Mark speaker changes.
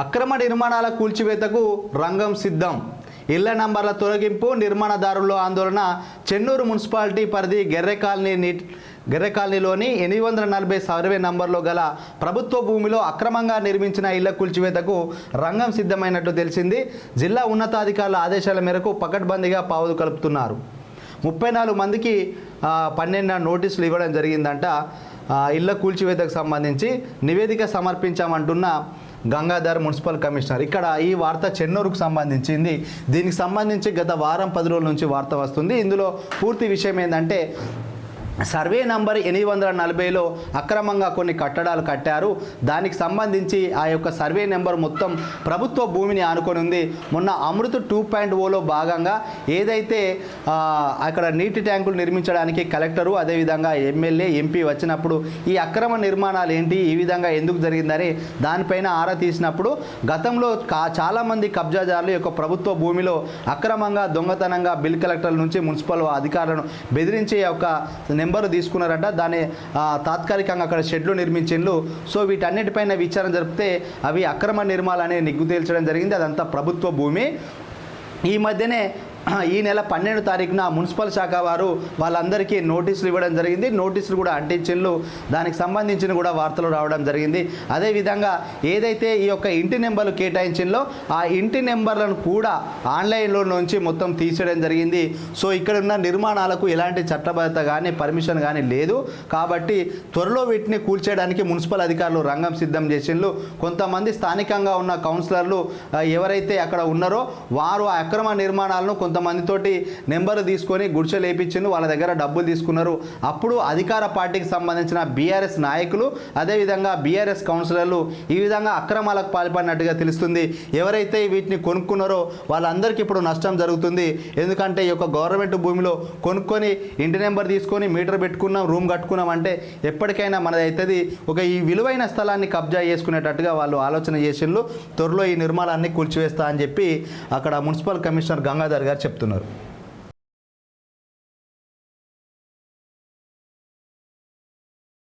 Speaker 1: అక్రమ నిర్మాణాల కూల్చివేతకు రంగం సిద్ధం. ఇళ్ళ నంబర్ల తొలగింపు నిర్మాణదారుల్లో ఆందోళన. చెన్నూరు మున్సిపాలిటీ పరిధి గెర్రె కాలనీ నీట్ గెర్రె కాలనీలోని ఎనిమిది వందల నలభై సర్వే నంబర్లో గల ప్రభుత్వ భూమిలో అక్రమంగా నిర్మించిన ఇళ్ళ కూల్చివేతకు రంగం సిద్ధమైనట్టు తెలిసింది. జిల్లా ఉన్నతాధికారుల ఆదేశాల మేరకు పకడ్బందీగా పావులు కలుపుతున్నారు. ముప్పై నాలుగు మందికి పన్నెండు నోటీసులు ఇవ్వడం జరిగిందంట. ఇళ్ళ కూల్చివేతకు సంబంధించి నివేదిక సమర్పించామంటున్న గంగాధర్ మున్సిపల్ కమిషనర్. ఇక్కడ ఈ వార్త చెన్నూరుకు సంబంధించింది. దీనికి సంబంధించి గత వారం పది రోజుల నుంచి వార్త వస్తుంది. ఇందులో పూర్తి విషయం ఏంటంటే సర్వే నంబర్ ఎనిమిది వందల నలభైలో అక్రమంగా కొన్ని కట్టడాలు కట్టారు. దానికి సంబంధించి ఆ యొక్క సర్వే నెంబర్ మొత్తం ప్రభుత్వ భూమిని ఆనుకొని ఉంది. మొన్న అమృత్ టూ పాయింట్ ఓలో భాగంగా ఏదైతే అక్కడ నీటి ట్యాంకులు నిర్మించడానికి కలెక్టరు అదేవిధంగా ఎమ్మెల్యే ఎంపీ వచ్చినప్పుడు ఈ అక్రమ నిర్మాణాలు ఏంటి ఈ విధంగా ఎందుకు జరిగిందని దానిపైన ఆరా తీసినప్పుడు గతంలో కా చాలామంది కబ్జాదారులు యొక్క ప్రభుత్వ భూమిలో అక్రమంగా దొంగతనంగా బిల్ కలెక్టర్ల నుంచి మున్సిపల్ అధికారులను బెదిరించే ఒక నెంబరు తీసుకున్నారంట. దాని తాత్కాలికంగా అక్కడ షెడ్లు నిర్మించిండ్రు సో వీటన్నిటిపైన విచారణ జరిపితే అవి అక్రమ నిర్మాణాలని నిగ్గు తేల్చడం జరిగింది. అదంతా ప్రభుత్వ భూమి. ఈ మధ్యనే ఈ నెల పన్నెండు తారీఖున మున్సిపల్ శాఖ వారు వాళ్ళందరికీ నోటీసులు ఇవ్వడం జరిగింది. నోటీసులు కూడా అంటించిండ్రు దానికి సంబంధించిన కూడా వార్తలు రావడం జరిగింది. అదేవిధంగా ఏదైతే ఈ యొక్క ఇంటి నెంబర్లు కేటాయించిండో ఆ ఇంటి నెంబర్లను కూడా ఆన్లైన్లో నుంచి మొత్తం తీసేయడం జరిగింది. సో ఇక్కడ ఉన్న నిర్మాణాలకు ఎలాంటి చట్టబద్ధత కానీ పర్మిషన్ కానీ లేదు. కాబట్టి త్వరలో వీటిని కూల్చేయడానికి మున్సిపల్ అధికారులు రంగం సిద్ధం చేసిండ్రు కొంతమంది స్థానికంగా ఉన్న కౌన్సిలర్లు ఎవరైతే అక్కడ ఉన్నారో వారు ఆ అక్రమ నిర్మాణాలను కొంతమందితోటి నెంబర్ తీసుకొని గుడిచెలు లేపించిండు వాళ్ళ దగ్గర డబ్బులు తీసుకున్నారు. అప్పుడు అధికార పార్టీకి సంబంధించిన బీఆర్ఎస్ నాయకులు అదేవిధంగా బీఆర్ఎస్ కౌన్సిలర్లు ఈ విధంగా అక్రమాలకు పాల్పడినట్టుగా తెలుస్తుంది. ఎవరైతే వీటిని కొనుక్కున్నారో వాళ్ళందరికీ ఇప్పుడు నష్టం జరుగుతుంది. ఎందుకంటే ఈ యొక్క గవర్నమెంట్ భూమిలో కొనుక్కొని ఇంటి నెంబర్ తీసుకొని మీటర్ పెట్టుకున్నాం రూమ్ కట్టుకున్నాం అంటే ఎప్పటికైనా మనది అవుతుంది ఒక ఈ విలువైన స్థలాన్ని కబ్జా చేసుకునేటట్టుగా వాళ్ళు ఆలోచన చేసిండ్రు. త్వరలో ఈ నిర్మాణాన్ని కూల్చివేస్తా అని చెప్పి అక్కడ మున్సిపల్ కమిషనర్ గంగాధర్ గారు చెప్తున్నారు.